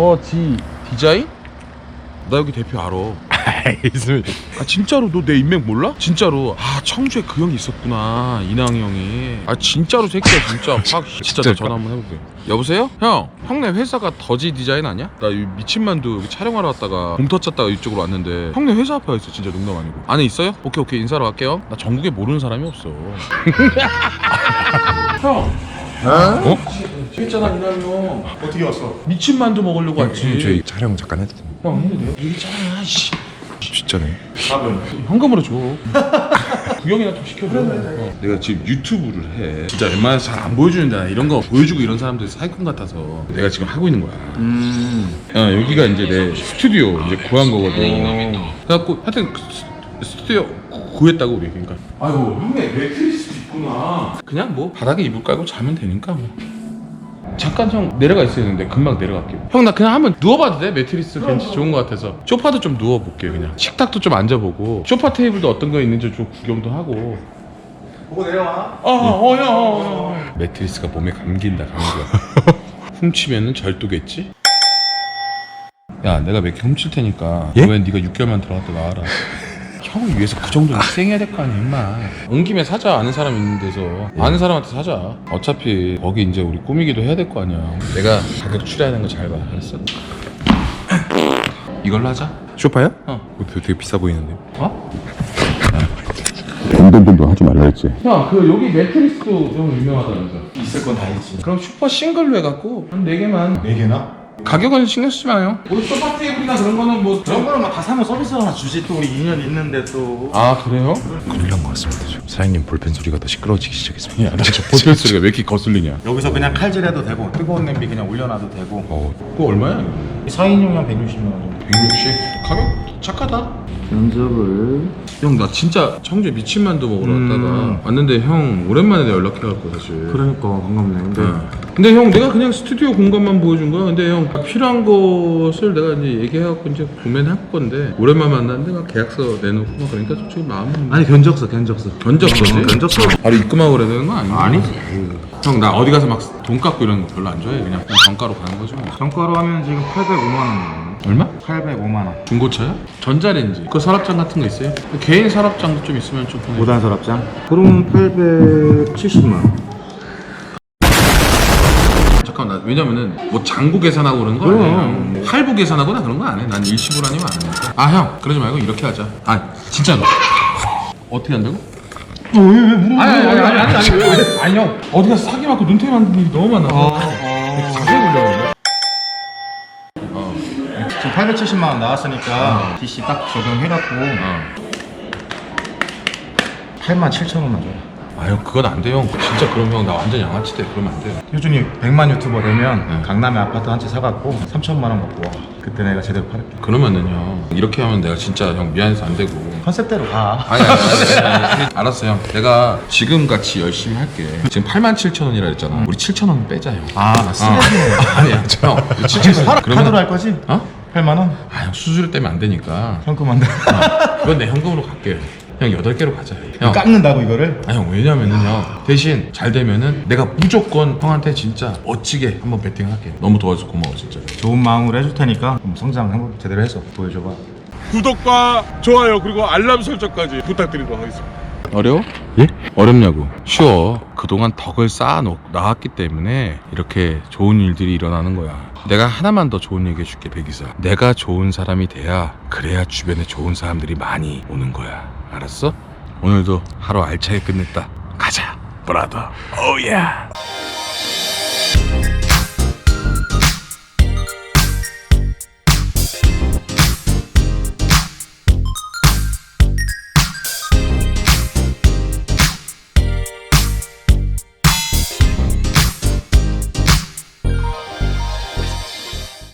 더지 디자인? 나 여기 대표 알아. 아 진짜로 너 내 인맥 몰라? 진짜로 아 청주에 그 형이 있었구나 이낭 형이 아 진짜로 새끼야 진짜 확 진짜 나 전화 한번 해볼게 여보세요? 형 형네 회사가 더지 디자인 아니야? 나이 미친만두 여기 촬영하러 왔다가 봄 터쳤다가 이쪽으로 왔는데 형네 회사 앞에 있어 진짜 농담 아니고 안에 있어요? 오케이 오케이 인사로 갈게요 나 전국에 모르는 사람이 없어 형 어? 했잖아 이낭 형 어떻게 왔어? 미친 만두 먹으려고 왔지 저희 촬영 잠깐 했던 형 해도 돼요? 여기 있잖아 씨 진짜네 밥은? 현금으로 줘. 구경이나 좀 시켜줘. 어. 내가 지금 유튜브를 해. 진짜 웬만해서 잘 안 보여주는데 이런 거 보여주고 이런 사람들이 사기꾼 같아서 내가 지금 하고 있는 거야. 음. 어, 여기가 이제 내 스튜디오 이제 구한 거거든. 그래갖고 하여튼 그 스- 스튜디오 구- 구했다고 우리 그러니까. 아이고 형네 매트리스 도 있구나. 그냥 뭐 바닥에 이불 깔고 자면 되니까 뭐. 잠깐 형 내려가 있어야 되는데 금방 내려갈게요. 형 나 그냥 한번 누워봐도 돼? 매트리스 벤치 좋은 거 같아서. 소파도 좀 누워볼게 그냥. 식탁도 좀 앉아보고. 소파 테이블도 어떤 거 있는지 좀 구경도 하고. 보고 내려와. 어, 어, 형, 어, 형. 매트리스가 몸에 감긴다, 감겨. 훔치면은 절도겠지? 야, 내가 몇 개 훔칠 테니까. 예? 이번엔 네가 6개월만 들어갔다 나와라. 형을 위해서 그 정도는 희생해야 될 거 아니야, 임마. 온 김에 사자, 아는 사람 있는 데서. 아는 사람한테 사자. 어차피 거기 이제 우리 꾸미기도 해야 될 거 아니야. 내가 가격 추리하는 거 잘 봐, 알았어? 이걸로 하자. 쇼파요? 어. 이거 되게 비싸 보이는데 어? 운동도 하지 말라 했지. 형, 그 여기 매트리스도 좀 유명하다면서. 있을 건 다 있지. 그럼 슈퍼 싱글로 해갖고 한 4개만 네 개나? 가격은 신경 쓰지 마요 뭐 소파 테이블이나 그런 거는 뭐 그런 거는 막 다 사면 서비스 하나 주지 또 우리 2년 있는데 또. 아 그래요? 큰일 난 것 같습니다 저. 사장님 볼펜 소리가 더 시끄러워지기 시작했습니다 야, 나저 보틀 소리가 왜 이렇게 거슬리냐 여기서 그냥 칼질해도 되고 뜨거운 냄비 그냥 올려놔도 되고. 어, 그거 얼마야? 4인용량 160만 원 정도. 160? 가격 착하다 면접을 형 나 진짜 청주에 미친만두 먹으러 음. 왔다가 왔는데 형 오랜만에 내가 연락해갖고 사실 그러니까 반갑네. 근데 네. 근데 형 내가 그냥 스튜디오 공간만 보여준 거야 근데 형 필요한 것을 내가 이제 얘기해갖고 이제 구매할 건데 오랜만에 만났는데 막 계약서 내놓고 막 그러니까 솔직히 마음은 아니 견적서 견적서. 견적서지? 어, 견적서. 바로 입금하고 그래야 되는 거 아니야? 아니지. 형 나 어디 가서 막 돈 깎고 이런 거 별로 안 좋아해 그냥 그냥 정가로 가는 거죠 뭐. 정가로 하면 지금 805만 원. 얼마? 805만 원. 중고차야? 전자레인지 그 서랍장 같은 거 있어요? 개인 서랍장도 좀 있으면 좀 보내 5단 서랍장. 그러면 870만 원. 잠깐만 나 왜냐면은 뭐 장부 계산하고 그러는 거 아니야 뭐 할부 계산하거나 그런 거 안 해 난 일시불 아니면 안 하니까 아형 그러지 말고 이렇게 하자 아 진짜로 어떻게 한다고? 아니 아니 아니 아니 아니 아니 왜, 왜? 아니 형 어디 가서 사기 맞고 눈탱이 맞는 일이 너무 많아서 자세히 보려고 지금 870만 원 나왔으니까 DC 딱 적용해갖고 어. 8만 7천 원만 줘요. 아유 그건 안돼형 진짜 그럼 형 나 완전 양아치 돼 그러면 안 돼. 효준이 100만 유튜버 되면 응. 강남에 아파트 한 채 사갖고 3천만 원 갖고 와. 그때 내가 제대로 팔을게. 그러면은 형 이렇게 하면 내가 진짜 형 미안해서 안 되고 컨셉대로 가. 아니 아니, 아니, 아니, 아니. 알았어 형 내가 지금 같이 열심히 할게 지금 8만 7천 원이라 했잖아 우리 7천 원 빼자 형 아, 나 쓰레기네. 아니야 형 7천 원 카드로 할 거지? 어? 8만 원? 아 형 수수료 때문에 안 되니까 현금 한 대. 그건 내 현금으로 갈게 형 8개로 가자 형 깎는다고 이거를? 아니 형 왜냐면은 형 대신 잘 되면은 내가 무조건 형한테 진짜 멋지게 한번 배팅을 할게 너무 도와줘서 고마워 진짜 좋은 마음으로 해줄 테니까 성장 한번 제대로 해서 보여줘봐. 구독과 좋아요 그리고 알람 설정까지 부탁드리도록 하겠습니다. 어려워? 예? 어렵냐고 쉬워 그동안 덕을 쌓아 나왔기 때문에 이렇게 좋은 일들이 일어나는 거야. 내가 하나만 더 좋은 얘기 해줄게 백이사 내가 좋은 사람이 돼야 그래야 주변에 좋은 사람들이 많이 오는 거야. 알았어? 오늘도 하루 알차게 끝냈다. 가자 브라더. 오야